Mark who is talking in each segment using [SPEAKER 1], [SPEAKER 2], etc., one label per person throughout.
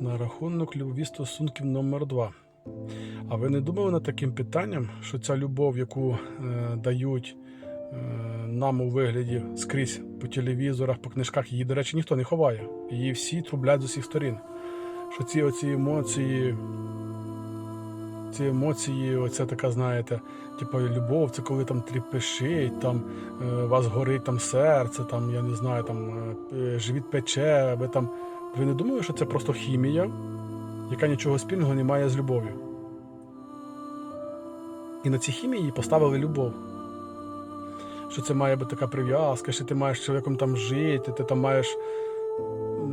[SPEAKER 1] На рахунок любові стосунків номер 2 А ви не думали над таким питанням, що ця любов, яку е, дають е, нам у вигляді скрізь по телевізорах, по книжках, її, до речі, ніхто не ховає. Її всі трублять з усіх сторін. Що ці оці емоції, ці емоції, оце така, знаєте, типу любов, це коли там тріпешить, там е, вас горить там серце, там, я не знаю, там е, е, живіт пече, ви там. Ви не думали, що це просто хімія, яка нічого спільного не має з любов'ю? І на цій хімії поставили любов. Що це має бути така прив'язка, що ти маєш з чоловіком там жити, ти там маєш.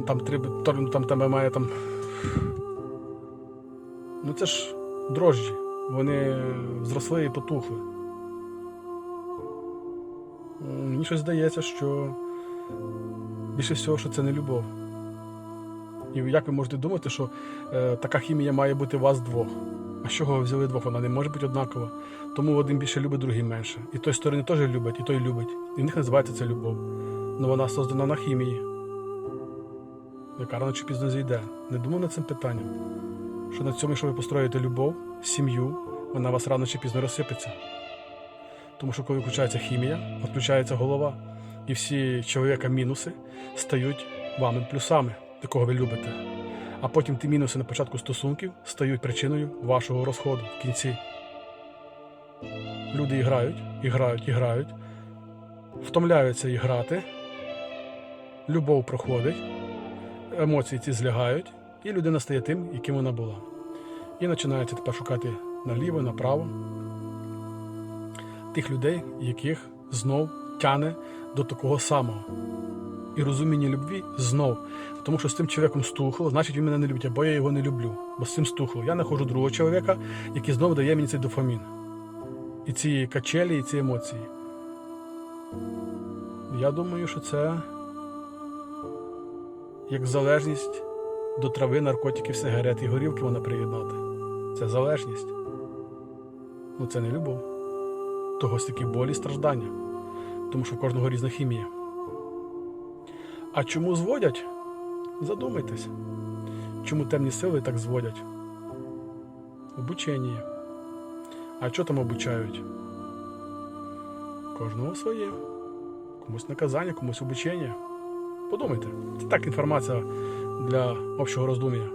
[SPEAKER 1] Там треба, там, там тебе має там. Ну це ж дрожжі. Вони зросли і потухли. Мені щось здається, що більше всього, що це не любов. І як ви можете думати, що е, така хімія має бути у вас двох? А з чого ви взяли двох? Вона не може бути однакова. Тому один більше любить, другий менше. І той сторони теж любить, і той любить. І в них називається це любов. Ну вона создана на хімії, яка рано чи пізно зійде. Не думав над цим питанням. Що на цьому, якщо ви построїте любов, сім'ю, вона вас рано чи пізно розсипеться. Тому що коли включається хімія, відключається голова, і всі чоловіка мінуси стають вами плюсами, якого ви любите. А потім ті мінуси на початку стосунків стають причиною вашого розходу в кінці. Люди і грають, і грають, втомляються і грати, любов проходить, емоції ці злягають, і людина стає тим, яким вона була. І починається тепер шукати наліво, направо тих людей, яких знов тяне до такого самого. І розуміння любві знов. Тому що з тим чоловіком стухло, значить він мене не любить, або я його не люблю. Бо з цим стухло. Я знаходжу другого чоловіка, який знову дає мені цей дофамін. І ці качелі, і ці емоції. Я думаю, що це як залежність до трави, наркотиків, сигарет і горілки вона приєднати. Це залежність. Ну це не любов. Того стільки болі і страждання. Тому що в кожного різна хімія. А чому зводять? Задумайтесь. Чому темні сили так зводять? Обучення. А що там обучають? Кожного своє. Комусь наказання, комусь обучення. Подумайте. Це так інформація для общого роздум'я.